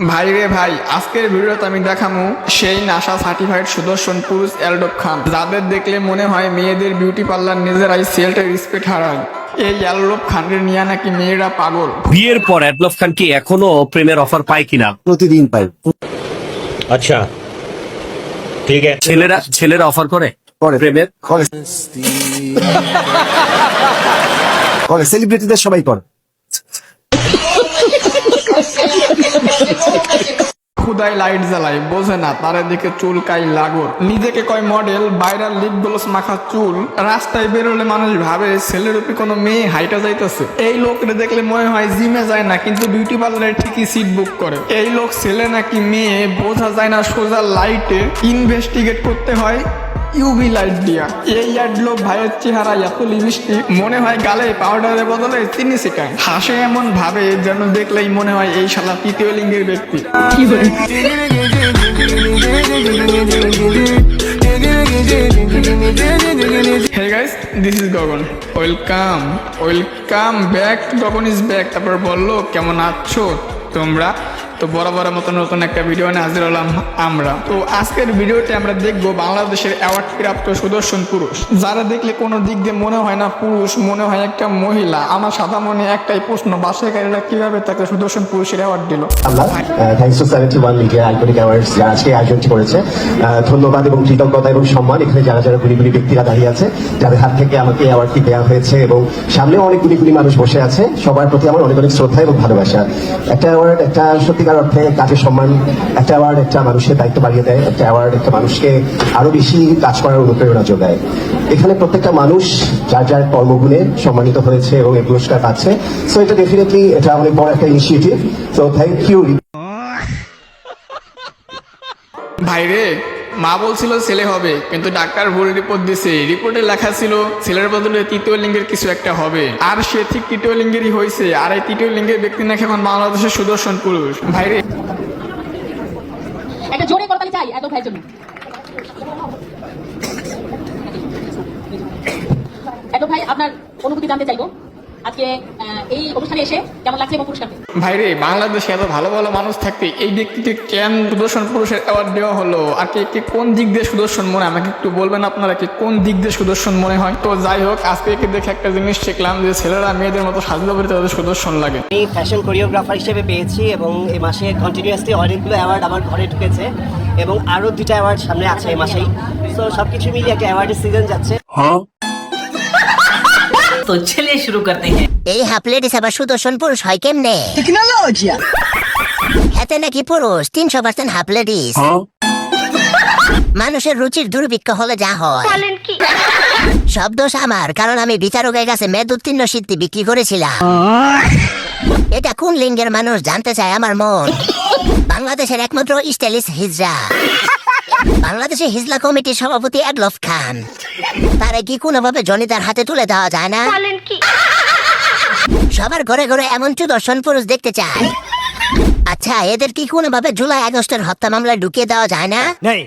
ভাই রে ভাই আজকের ভিডিওতে আমি দেখামু সেই নাসা সার্টিফাইড সুদর্শন পুরুষ অ্যালডব খান। যাদের দেখলে মনে হয় মেয়েদের বিউটি পার্লার নিজেরাই সেলটা রিসপেক্ট হারায়। এই অ্যালডব খানের নিয়া নাকি মেয়েরা পাগল। বিয়ের পর অ্যাডলব খান কি এখনও প্রেমের অফার পায় কিনা? প্রতিদিন পায়। আচ্ছা। ঠিক আছে। ছেলেরা ছেলেরা অফার করে? করে। প্রেমের? করে। সেলিব্রিটিদের সবাই করে। খুদাই লাইট জ্বালাই বোঝে না, তার দিকে চুলকাই লাগর। নিজেকে কয় মডেল বাইরাল লিপ গ্লোস মাখা চুল। রাস্তায় বেরোলে মানুষ ভাবে ছেলের উপরে কোনো মেয়ে হাইটা যাইতেছে। এই লোকরে দেখলে মনে হয় জিমে যায় না, কিন্তু বিউটি পার্লারে ঠিকই সিট বুক করে। এই লোক ছেলে নাকি মেয়ে, বোঝা যায় না সোজা লাইটে ইনভেস্টিগেট করতে হয় ইউভি লাইট দিয়া। এই অ্যাডলো ভাইয়ের চেহারা এত লিপস্টিক মনে হয় গালে পাউডারের বদলে চিনি শিকায় হাসে এমন ভাবে যেন দেখলেই মনে হয় এই শালা তৃতীয় লিঙ্গের ব্যক্তি। This is Gagan welcome welcome back Gagan is back তারপর বলল, কেমন আছো তোমরা? তো বরাবর মতো নতুন একটা ভিডিও নিয়ে হাজির হলাম আমরা। তো আজকের ভিডিওতে আমরা দেখব বাংলাদেশের অ্যাওয়ার্ড প্রাপ্ত সুদর্শন পুরুষ। যারা দেখলে কোনো দিক দিয়ে মনে হয় না পুরুষ, মনে হয় একটা মহিলা, আমার সাদা মনে একটাই প্রশ্ন বাসায়কারীরা কীভাবে তাকে সুদর্শন পুরুষের অ্যাওয়ার্ড দিল? Thanks seventy one media iconic awards যারা আজকে করেছে ধন্যবাদ এবং কৃতজ্ঞতা এবং সম্মান। এখানে যারা যারা গুলি গুলি ব্যক্তিরা দাঁড়িয়ে আছে, যাদের হাত থেকে আমাকে অ্যাওয়ার্ডটি দেওয়া হয়েছে এবং সামনেও অনেক গুলি গুলি মানুষ বসে আছে, সবার প্রতি আমার অনেক অনেক শ্রদ্ধা এবং ভালোবাসা। একটা অ্যাওয়ার্ড একটা সত্যিকার অর্থে কাজের সম্মান একটা অ্যাওয়ার্ড একটা মানুষের দায়িত্ব বাড়িয়ে দেয়, একটা অ্যাওয়ার্ড একটা মানুষকে আরও বেশি কাজ করার অনুপ্রেরণা যোগায়। এখানে প্রত্যেকটা মানুষ যার যার কর্মগুণে সম্মানিত হয়েছে এবং এই পুরস্কার পাচ্ছে। সো এটা ডেফিনেটলি এটা অনেক বড় একটা ইনিশিয়েটিভ সো থ্যাংক ইউ ভাইরে মা বলছিল, ছেলে হবে। কিন্তু ডাক্তার ভুল রিপোর্ট দিছে। রিপোর্টে লেখা ছিল, ছেলের বদলে তৃতীয় লিঙ্গের কিছু একটা হবে। আর সে ঠিক তৃতীয় লিঙ্গেরই হয়েছে। আর এই তৃতীয় লিঙ্গের ব্যক্তি নাকি এখন বাংলাদেশের সুদর্শন পুরুষ। ভাইরে এত এত ভাই, আপনার অনুভূতি জানতে চাইব? আজকে এই অনুষ্ঠানে এসে কেমন লাগছে এবং পুরস্কার পেয়ে? ভাইরে বাংলাদেশে এত ভালো ভালো মানুষ থাকতে এই ব্যক্তিকে কেন সুদর্শন পুরুষের অ্যাওয়ার্ড দেওয়া হলো? আর কে কে কোন দিক দিয়ে সুদর্শন মনে হয়? আমাকে একটু বলবেন আপনারা কি কোন দিক দিয়ে সুদর্শন মনে হয়? তো যাই হোক আজকে একে দেখে একটা জিনিস শিখলাম যে ছেলেরা মেয়েদের মতো সাজলে পরে তাদের সুদর্শন লাগে। আমি ফ্যাশন কোরিওগ্রাফার হিসেবে পেয়েছি এবং এই মাসে কন্টিনিউয়াসলি অনেকগুলো অ্যাওয়ার্ড আমার ঘরে ঢুকেছে এবং আরও দুটা অ্যাওয়ার্ড সামনে আছে এই মাসেই। সো সব কিছু মিলিয়ে একটা অ্যাওয়ার্ডের সিজন যাচ্ছে। तो चलिए शुरू करते हैं এই হাফ লেডিস আবার সুদর্শন পুরুষ হয় কেমনে টেকনোলজিয়া হাতে নাকি পুরুষ তিনশো পার্সেন্ট হাফ লেডিস মানুষের রুচির দুর্ভিক্ষ হলে যা হয় সব দোষ আমার কারণ আমি বিচারকের কাছে মেদ উত্তীর্ণ সিদ্ধি বিক্রি করেছিলাম এটা কোন লিঙ্গের মানুষ জানতে চায় আমার মন বাংলাদেশের একমাত্র স্টাইলিশ হিজরা বাংলাদেশের হিজলা কমিটির সভাপতি এডলফ খান। তারে কি কোনোভাবে জনিতার হাতে তুলে দেওয়া যায় না? সবার ঘরে ঘরে এমন সুদর্শন পুরুষ দেখতে চায় আচ্ছা এদের কি কোনোভাবে জুলাই আগস্টের হত্যা মামলায় ঢুকিয়ে দেওয়া যায় না? নেই।